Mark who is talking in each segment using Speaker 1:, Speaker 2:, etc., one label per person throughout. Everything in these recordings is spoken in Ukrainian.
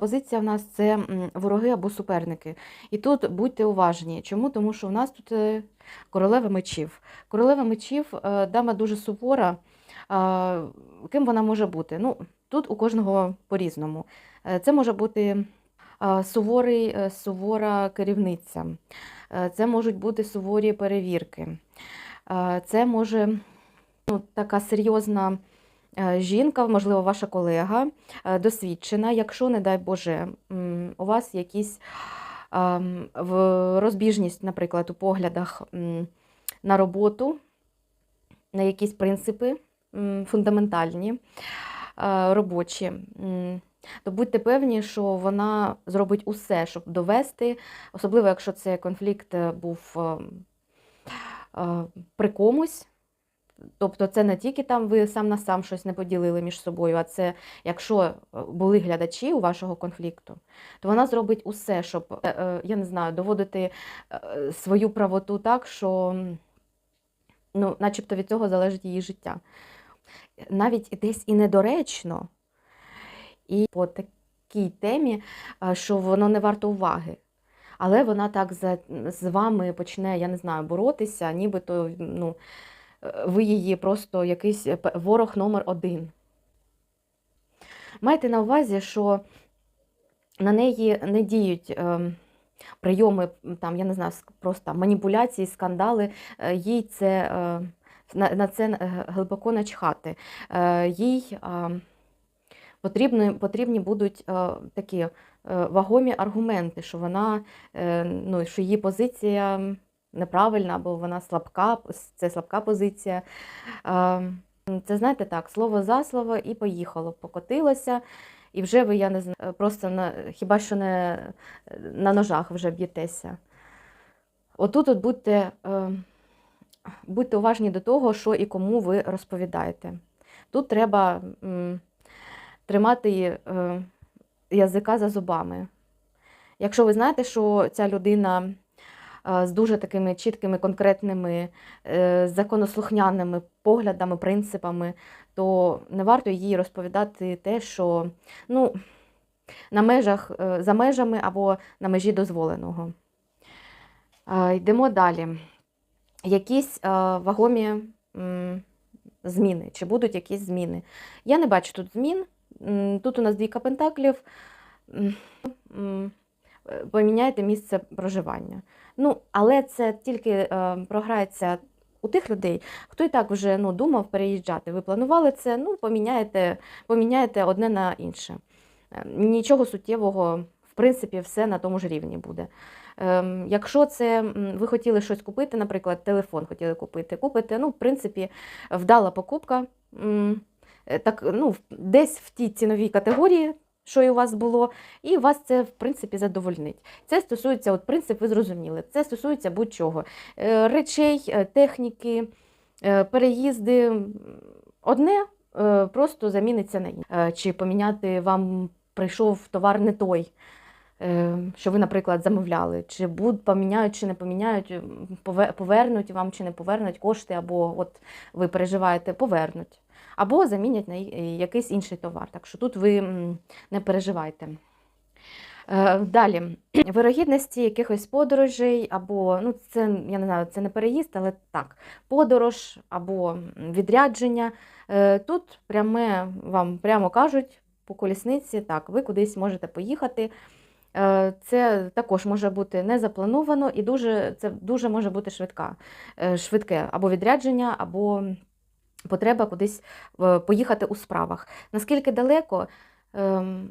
Speaker 1: позиція в нас це вороги або суперники. І тут будьте уважні. Чому? Тому що в нас тут е, королева мечів. Королева мечів е, дама дуже сувора. Е, Ким вона може бути? Ну, тут у кожного по-різному. Це може бути суворий, сувора керівниця. Це можуть бути суворі перевірки. Це може ну, така серйозна жінка, можливо, ваша колега, е, досвідчена, якщо, не дай Боже, у вас якісь ем, розбіжність, наприклад, у поглядах на роботу, на якісь принципи фундаментальні, е, робочі, то будьте певні, що вона зробить усе, щоб довести, особливо якщо цей конфлікт е, був е, е, при комусь. Тобто це не тільки там ви сам на сам щось не поділили між собою, а це якщо е, були глядачі у вашого конфлікту, то вона зробить усе, щоб, е, е, я не знаю, доводити свою правоту так, що ну, начебто від цього залежить її життя. Навіть десь і недоречно, і по такій темі, що воно не варто уваги. Але вона так за, з вами почне, я не знаю, боротися, нібито ну, ви її просто якийсь е, ворог номер один. Майте на увазі, що на неї не діють е, прийоми, там, я не знаю, просто маніпуляції, скандали. Е, їй це, на, це глибоко начхати. Їй потрібні, потрібні будуть такі вагомі аргументи, що вона, ну, що її позиція неправильна, або вона слабка, це слабка позиція. Е, Це знаєте так, слово за слово і поїхало, покотилося, і вже ви, я не знаю, просто на, хіба що не на ножах вже б'єтеся. Отут от будьте, е, будьте уважні до того, що і кому ви розповідаєте. Тут треба тримати е, язика за зубами. Якщо ви знаєте, що ця людина е, з дуже такими чіткими, конкретними, е, законослухняними поглядами, принципами, то не варто їй розповідати те, що ну, на межах, е, за межами або на межі дозволеного. Е, Йдемо далі. Якісь е, вагомі зміни, чи будуть якісь зміни? Я не бачу тут змін. Тут у нас двійка пентаклів. Е, Поміняйте місце проживання. Ну, але це тільки е, програється у тих людей, хто і так вже ну, думав переїжджати. Ви планували це, ну, поміняєте, поміняєте одне на інше. Е, Нічого суттєвого, в принципі, все на тому ж рівні буде. Ем, Якщо це ви хотіли щось купити, наприклад, телефон хотіли купити, купите, ну, в принципі, вдала покупка. е, Так, ну, десь в тій ціновій категорії, що і у вас було, і вас це, в принципі, задовольнить. Це стосується, от принцип, ви зрозуміли, це стосується будь-чого. Е, Речей, е, техніки, е, переїзди. Одне просто заміниться на інше. Чи поміняти вам прийшов товар не той, що ви, наприклад, замовляли, чи будуть поміняють, чи не поміняють, повернуть вам чи не повернуть кошти, або от ви переживаєте, повернуть, або замінять на якийсь інший товар. Так що тут ви не переживайте. Е, Далі, вирогідності якихось подорожей, або ну це я не знаю, це не переїзд, але так, подорож або відрядження. Е, Тут пряме вам прямо кажуть по колісниці, так, ви кудись можете поїхати. Е, Це також може бути не заплановано і дуже, це дуже може бути швидка, швидке або відрядження, або потреба кудись е, поїхати у справах. Наскільки далеко? Ем,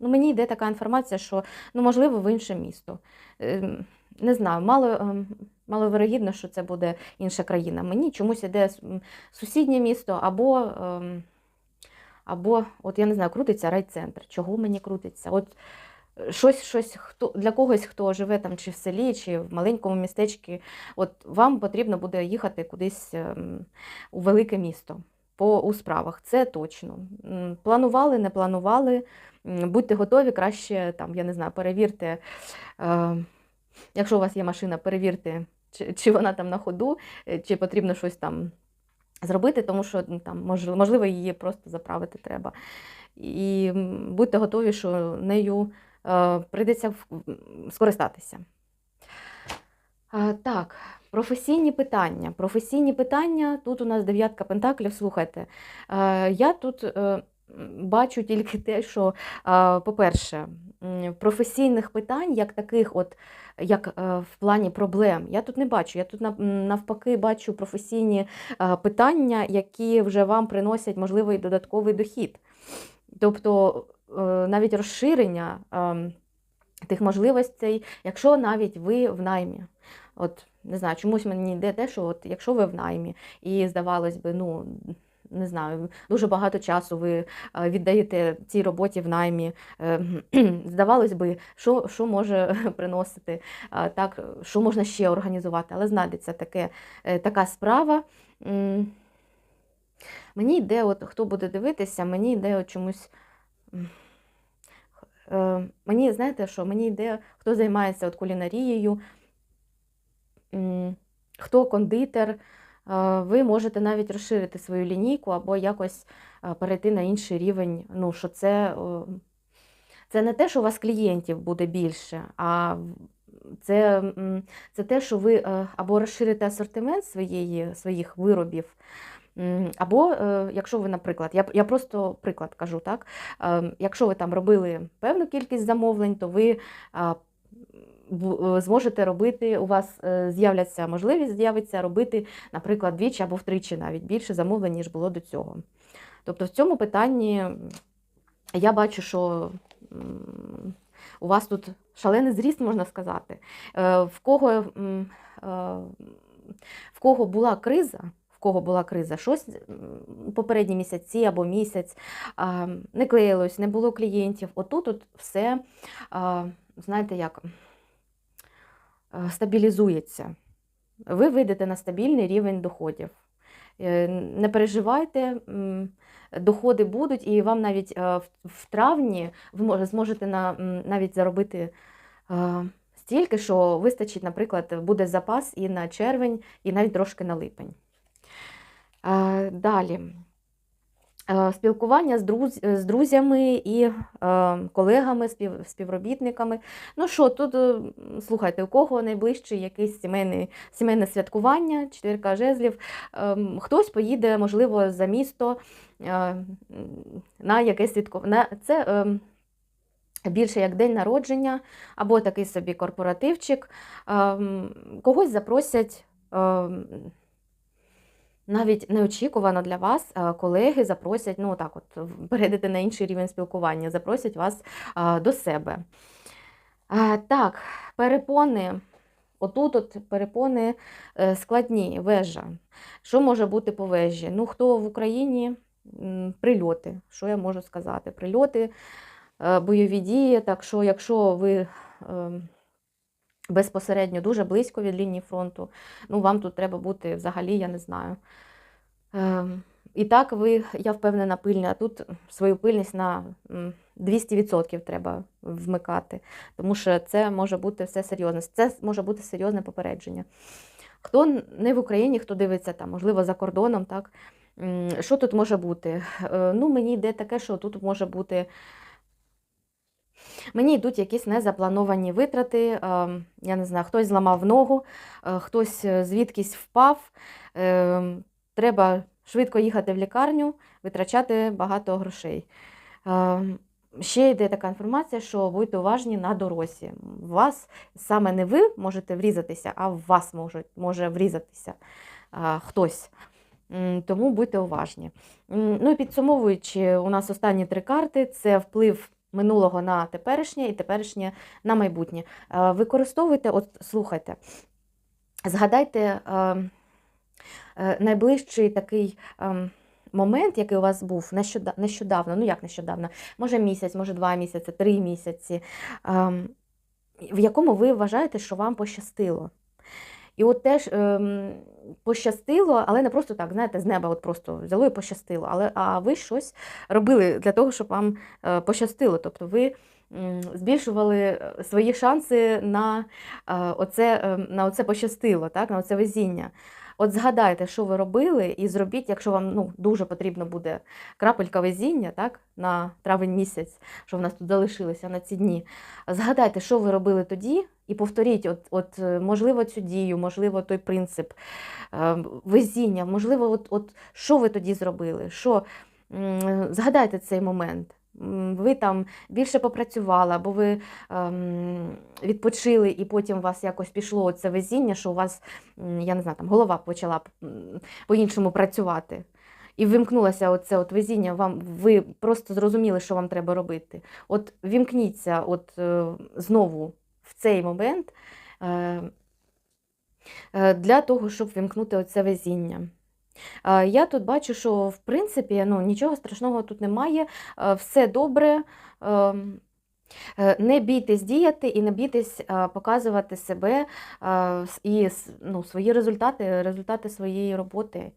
Speaker 1: Ну, мені йде така інформація, що ну, можливо в інше місто. Ем, Не знаю, мало, ем, маловирогідно, що це буде інша країна. Мені чомусь йде сусіднє місто або, або от я не знаю, крутиться райцентр. Чого мені крутиться? От щось, щось хто, для когось, хто живе там чи в селі, чи в маленькому містечку, от вам потрібно буде їхати кудись ем, у велике місто по у справах. Це точно. Планували, не планували. Будьте готові, краще там, я не знаю, перевірте, е, якщо у вас є машина, перевірте, чи, чи вона там на ходу, е, чи потрібно щось там зробити, тому що там, можливо, її просто заправити треба. і будьте готові, що нею прийдеться скористатися. Так, професійні питання. Професійні питання. Тут у нас дев'ятка пентаклів. Слухайте, е, я тут е, бачу тільки те, що, е, по-перше, професійних питань, як таких, от, як е, в плані проблем, я тут не бачу. Я тут навпаки бачу професійні е, питання, які вже вам приносять, можливо, і додатковий дохід. Тобто е, навіть розширення ем, тих можливостей, якщо навіть ви в наймі. От не знаю, чомусь мені йде те, що от якщо ви в наймі, і здавалось би, ну не знаю, дуже багато часу ви е, віддаєте цій роботі в наймі. е, Здавалось би, що, що може приносити, е, так, що можна ще організувати, але знайдеться таке, е, така справа. Мені йде, от хто буде дивитися, мені йде от чомусь. Е, Мені, знаєте що, мені йде, хто займається от кулінарією, хто кондитер, е, ви можете навіть розширити свою лінійку або якось е, перейти на інший рівень. Ну, що це, це не те, що у вас клієнтів буде більше, а це, це те, що ви або розширите асортимент своєї, своїх виробів. Або, е, якщо ви, наприклад, я, я просто приклад кажу, так? Е, Якщо ви там робили певну кількість замовлень, то ви е, зможете робити, у вас з'являться можливість з'явиться робити, наприклад, двічі або втричі навіть більше замовлень, ніж було до цього. Тобто в цьому питанні я бачу, що у вас тут шалений зріст, можна сказати. В кого, в кого була криза, в кого була криза, щось попередні місяці або місяць не клеїлось, не було клієнтів. Отут от все, знаєте, як стабілізується. Ви вийдете на стабільний рівень доходів. Е, Не переживайте, доходи будуть, і вам навіть е, в- травні ви зможете навіть заробити стільки, що вистачить, наприклад, буде запас і на червень, і навіть трошки на липень. Е, Далі. Е, Спілкування з, друз... з друзями і е, колегами, спів... співробітниками. Ну що, тут, е, слухайте, у кого найближче якесь сімейне, сімейне святкування, четвірка жезлів, ем, хтось поїде, можливо, за місто е, на якесь святкування. Це ем, більше як день народження або такий собі корпоративчик. Ем, Когось запросять. ем, навіть неочікувано для вас е, колеги запросять, ну так, от перейдете на інший рівень спілкування, запросять вас е, до себе. Е, Так, перепони. Отут от перепони складні, вежа. Що може бути по вежі? Ну, хто в Україні? Прильоти. Що я можу сказати? Прильоти, бойові дії. Так що, якщо ви ем, безпосередньо дуже близько від лінії фронту, ну вам тут треба бути взагалі, я не знаю. Ем, І так ви, я впевнена, пильна. Тут свою пильність на 200% треба вмикати, тому що це може бути все серйозне. Це може бути серйозне попередження. Хто не в Україні, хто дивиться там, можливо, за кордоном, так? Що тут може бути? Е, Ну, мені йде таке, що тут може бути. Мені йдуть якісь незаплановані витрати. е, Я не знаю, хтось зламав ногу, е, хтось е, звідкись впав. е, Треба швидко їхати в лікарню, витрачати багато грошей. Е, Ще йде така інформація, що будьте уважні на дорозі. Вас саме не ви можете врізатися, а в вас може, може врізатися е, хтось. Тому будьте уважні. Ну і підсумовуючи, у нас останні три карти це вплив минулого на теперішнє і теперішнє на майбутнє. Е, Використовуйте, от слухайте, згадайте е, е, найближчий такий ем, момент, який у вас був нещодавно, ну як нещодавно, може місяць, може два місяці, три місяці, ем, в якому ви вважаєте, що вам пощастило. І от теж ем, пощастило, але не просто так, знаєте, з неба от просто взяло і пощастило. Але а ви щось робили для того, щоб вам е, пощастило. Тобто ви збільшували е, свої шанси на, е, оце, е, на оце пощастило, так, на оце везіння. От згадайте, що ви робили, і зробіть, якщо вам ну, дуже потрібно буде крапелька везіння, так, на травень місяць, що в нас тут залишилося на ці дні. Згадайте, що ви робили тоді, і повторіть, от, от, е, можливо, цю дію, можливо, той принцип е, везіння, можливо, от, от, що ви тоді зробили? Що, згадайте цей момент. Ви там більше попрацювали, або ви ем, відпочили, і потім у вас якось пішло це везіння, що у вас, я не знаю, там голова почала по-іншому працювати. І вимкнулося оце от везіння, вам, ви просто зрозуміли, що вам треба робити. От вімкніться от, е, знову в цей момент е, е, для того, щоб вимкнути оце везіння. Е, Я тут бачу, що в принципі ну, нічого страшного тут немає, е, все добре. ем, Е, Не бійтесь діяти і не бійтесь показувати себе і ну, свої результати, результати своєї роботи.